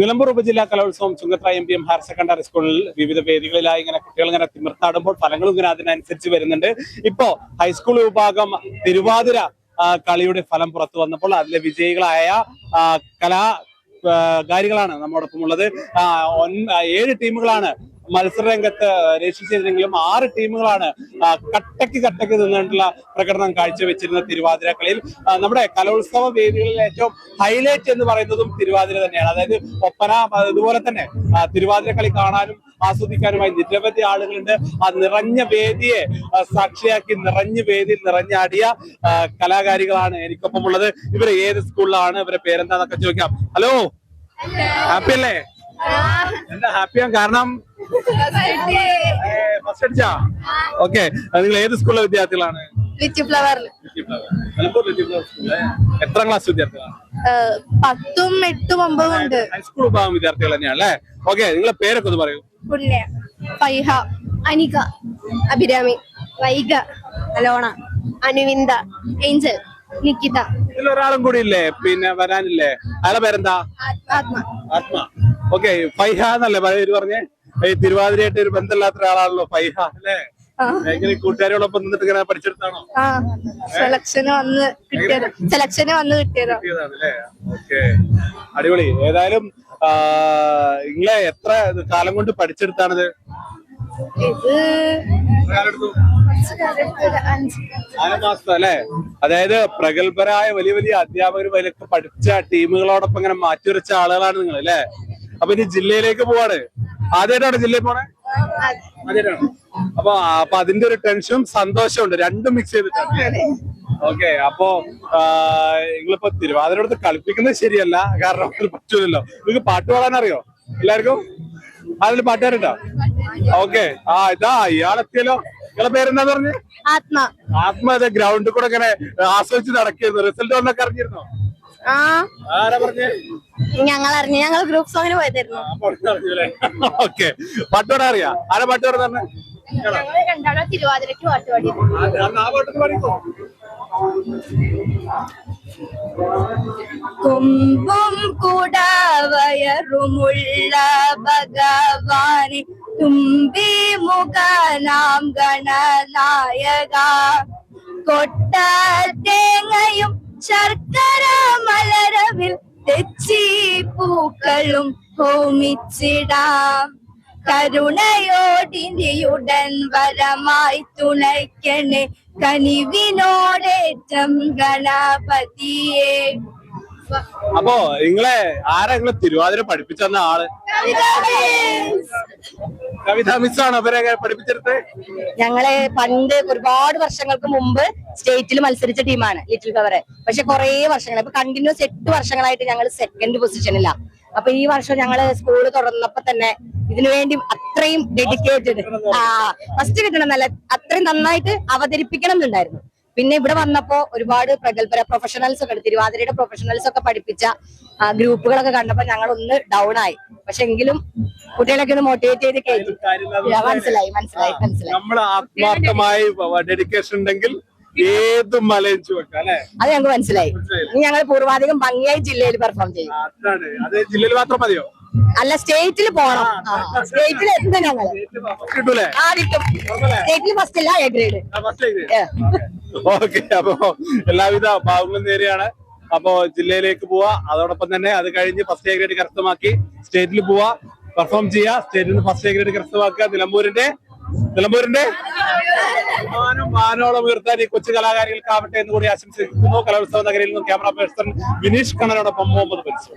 നിലമ്പൂർ ഉപജില്ലാ കലോത്സവം Chungathara M P M higher secondary സ്കൂളിൽ വിവിധ വേദികളിലായി ഇങ്ങനെ കുട്ടികൾ ഇങ്ങനെ തിമിർത്താടുമ്പോൾ ഫലങ്ങളും ഇങ്ങനെ അതിനനുസരിച്ച് വരുന്നുണ്ട്. ഇപ്പോ ഹൈസ്കൂൾ വിഭാഗം തിരുവാതിര കളിയുടെ ഫലം പുറത്തു വന്നപ്പോൾ അതിലെ വിജയികളായ കലാകാരികളാണ് നമ്മോടൊപ്പം ഉള്ളത് ഏഴ് ടീമുകളാണ് മത്സരരംഗത്ത് ചെയ്തിരുന്നെങ്കിലും ആറ് ടീമുകളാണ് കട്ടക്ക് കട്ടയ്ക്ക് കട്ടയ്ക്ക് നിന്നിട്ടുള്ള പ്രകടനം കാഴ്ചവെച്ചിരുന്ന തിരുവാതിര കളിയിൽ. നമ്മുടെ കലോത്സവ വേദികളിൽ ഏറ്റവും ഹൈലൈറ്റ് എന്ന് പറയുന്നതും തിരുവാതിര തന്നെയാണ്. അതായത് ഒപ്പന അതുപോലെ ഇതുപോലെ തന്നെ തിരുവാതിര കളി കാണാനും ആസ്വദിക്കാനുമായി നിരവധി ആളുകളുണ്ട്. ആ നിറഞ്ഞ വേദിയെ സാക്ഷിയാക്കി നിറഞ്ഞ വേദിയിൽ നിറഞ്ഞാടിയ കലാകാരികളാണ് എനിക്കൊപ്പം ഉള്ളത് ഇവർ ഏത് സ്കൂളിലാണ്? ഇവരെ പേരെന്താന്നൊക്കെ ചോദിക്കാം. ഹലോ? ഹാപ്പി അല്ലേ എന്താ ഹാപ്പിയാ? കാരണം ഫസ്റ്റ് അടിച്ചാ? ഓക്കെ നിങ്ങൾ ഏത് സ്കൂളിലെ വിദ്യാർത്ഥികളാണ്? എത്ര ക്ലാസ് വിദ്യാർത്ഥികളാണ്? പത്തും എട്ടും ഒമ്പതും ഉണ്ട്. ഹൈസ്കൂൾ വിഭാഗം വിദ്യാർത്ഥികൾ തന്നെയാണ് അല്ലേ? ഓക്കെ നിങ്ങളെ പേരൊക്കെ ഒന്ന് പറയൂ. പുണ്യ ഫൈഹ അനിക അഭിരാമി വൈഗ അലോണ അനുവിന്ദ ഏഞ്ചൽ നിക്കിത. ഇതിലൊരാളും കൂടി ഇല്ലേ? പിന്നെ വരാനില്ലേ? അയാളെ പേരെന്താ? ആത്മ. ആത്മ. ഓക്കെ ഫൈഹ എന്നല്ലേ പേര് പറഞ്ഞേ? ഈ തിരുവാതിരയായിട്ട് ഒരു ബന്ധമില്ലാത്ത ഒരാളാണല്ലോ ഫൈഹ അല്ലേ? എങ്ങനെ കൂട്ടുകാരികളൊപ്പം നിന്നിട്ട് ഇങ്ങനെ പഠിച്ചെടുത്താണോ? ആ സെലക്ഷന് വന്ന് കിട്ടിയത് സെലക്ഷന് വന്ന് കിട്ടിയതോ. ഓക്കെ. അടിപൊളി. ഏതായാലും നിങ്ങളെ എത്ര കാലം കൊണ്ട് പഠിച്ചെടുത്താണിത്? ഇത് അല്ലേ? അതായത് പ്രഗത്ഭരായ വലിയ വലിയ അധ്യാപകരും വലിയൊക്കെ പഠിച്ച ടീമുകളോടൊപ്പം ഇങ്ങനെ മാറ്റിവരച്ച ആളുകളാണ് നിങ്ങൾ അല്ലേ? അപ്പൊ ഇനി ജില്ലയിലേക്ക് പോവാണ്. ആദ്യമായിട്ടാണ് ജില്ലയിൽ പോണേ? ആദ്യമായിട്ടാണ്. അപ്പൊ അപ്പൊ അതിന്റെ ഒരു ടെൻഷനും സന്തോഷവും ഉണ്ട് രണ്ടും മിക്സ് ചെയ്തിട്ടാണ്. ഓക്കെ അപ്പോ നിങ്ങളിപ്പോ തിരുവാതിരടുത്ത് കളിപ്പിക്കുന്നത് ശരിയല്ല. കാരണം പറ്റൂലല്ലോ. നിങ്ങൾക്ക് പാട്ട് പാടാൻ അറിയോ എല്ലാവർക്കും അതിൽ പാട്ടുകാരുണ്ടോ ഓക്കെ ആ ഇതാ ഇയാളെത്തിയല്ലോ. നിങ്ങളെ പേരെന്താന്ന് പറഞ്ഞു? ആത്മ. ആത്മ ഗ്രൗണ്ടിൽ കൂടെ ഇങ്ങനെ ആസ്വദിച്ച് നടക്കിയിരുന്നു. റിസൾട്ട് വന്നൊക്കെ അറിഞ്ഞിരുന്നോ? ആ. ഞങ്ങൾ അറിഞ്ഞു ഞങ്ങൾ ഗ്രൂപ്പ് സോങ്ങിന് പോയതായിരുന്നു. ഓക്കെ. പാട്ടോടെ അറിയാ? ആരാ പാട്ടോടെ തന്നെ ഞങ്ങൾ രണ്ടാളും തിരുവാതിരക്ക് പാട്ട് പാടി. കൊമ്പും കൂടാവയറുമുള്ള ഭഗവാനെ തുമ്പി മുഖനാം ഗണനായക. കൊട്ട തേങ്ങയും ശർക്കര മലരവിൽ തെച്ചി പൂക്കളും ഹോമിച്ചിടാം. കരുണയോടിന്റെയുടൻ വരമായി തുണയ്ക്കണേ കനിവിനോടേറ്റം ഗണപതിയെ. അപ്പോ നിങ്ങളെ ആരാ നിങ്ങളെ തിരുവാതിര പഠിപ്പിച്ചെന്ന ആൾ? കവിത മിസ്സാണ്? ഞങ്ങളെ പണ്ട് ഒരുപാട് വർഷങ്ങൾക്ക് മുമ്പ് സ്റ്റേറ്റിൽ മത്സരിച്ച ടീമാണ് ലിറ്റിൽ ഫവറെ പക്ഷെ കുറെ വർഷങ്ങൾ ഇപ്പൊ കണ്ടിന്യൂസ് എട്ട് വർഷങ്ങളായിട്ട് ഞങ്ങൾ സെക്കൻഡ് പൊസിഷനിലാണ് അപ്പൊ ഈ വർഷം ഞങ്ങൾ സ്കൂൾ തുറന്നപ്പോ തന്നെ ഇതിനുവേണ്ടി അത്രയും ഡെഡിക്കേറ്റഡ് ആ ഫസ്റ്റ് കിട്ടണം എന്നല്ല അത്രയും നന്നായിട്ട് അവതരിപ്പിക്കണം എന്നുണ്ടായിരുന്നു പിന്നെ ഇവിടെ വന്നപ്പോ ഒരുപാട് പ്രഗത്ഭര പ്രൊഫഷണൽസ് ഒക്കെ തിരുവാതിരയുടെ പ്രൊഫഷണൽസ് ഒക്കെ പഠിപ്പിച്ച ഗ്രൂപ്പുകളൊക്കെ കണ്ടപ്പോ ഞങ്ങൾ ഒന്ന് ഡൗൺ ആയി. പക്ഷെ എങ്കിലും കുട്ടികളൊക്കെ ഒന്ന് മോട്ടിവേറ്റ് ചെയ്ത് കയറ്റി മനസ്സിലായി മനസ്സിലായി മനസ്സിലായി. നമ്മൾ ആത്മാർത്ഥമായി ഡെഡിക്കേഷൻ ഉണ്ടെങ്കിൽ ഏത് മലയും ചുവക്കാം അല്ലെ? അത് ഞങ്ങൾക്ക് മനസ്സിലായി. ഇനി ഞങ്ങൾ പൂർവാധികം ഭംഗിയായി ജില്ലയിൽ പെർഫോം ചെയ്യും. അതാണ്. അത് ജില്ലയിൽ മാത്രം മതിയോ? അല്ല സ്റ്റേറ്റിൽ പോണം. സ്റ്റേറ്റിൽ എന്ത് ഞങ്ങൾ ആ കിട്ടും. സ്റ്റേറ്റിൽ ഫസ്റ്റ് അല്ല എ ഗ്രേഡ് ഓക്കെ അപ്പൊ എല്ലാവിധ ഭാവങ്ങളും നേരെയാണ്. അപ്പോ ജില്ലയിലേക്ക് പോവാ. അതോടൊപ്പം തന്നെ അത് കഴിഞ്ഞ് ഫസ്റ്റ് എ ഗ്രേഡ് കരസ്ഥമാക്കി സ്റ്റേറ്റിൽ പോവാ. പെർഫോം ചെയ്യാ. സ്റ്റേറ്റിൽ നിന്ന് ഫസ്റ്റ് എ ഗ്രേഡ് കരസ്ഥമാക്കുക. നിലമ്പൂരിന്റെ? നിലമ്പൂരിന്റെ? മാനം മാനോളം ഉയർത്താൻ ഈ കൊച്ചു കലാകാരികൾക്കാവട്ടെ എന്ന് കൂടി ആശംസിക്കുന്നു. കലോത്സവ നഗരിയിൽ നിന്ന് ക്യാമറ പേഴ്സൺ വിനീഷ് കണ്ണനോടൊപ്പം മുഹമ്മദ് ബൻസു.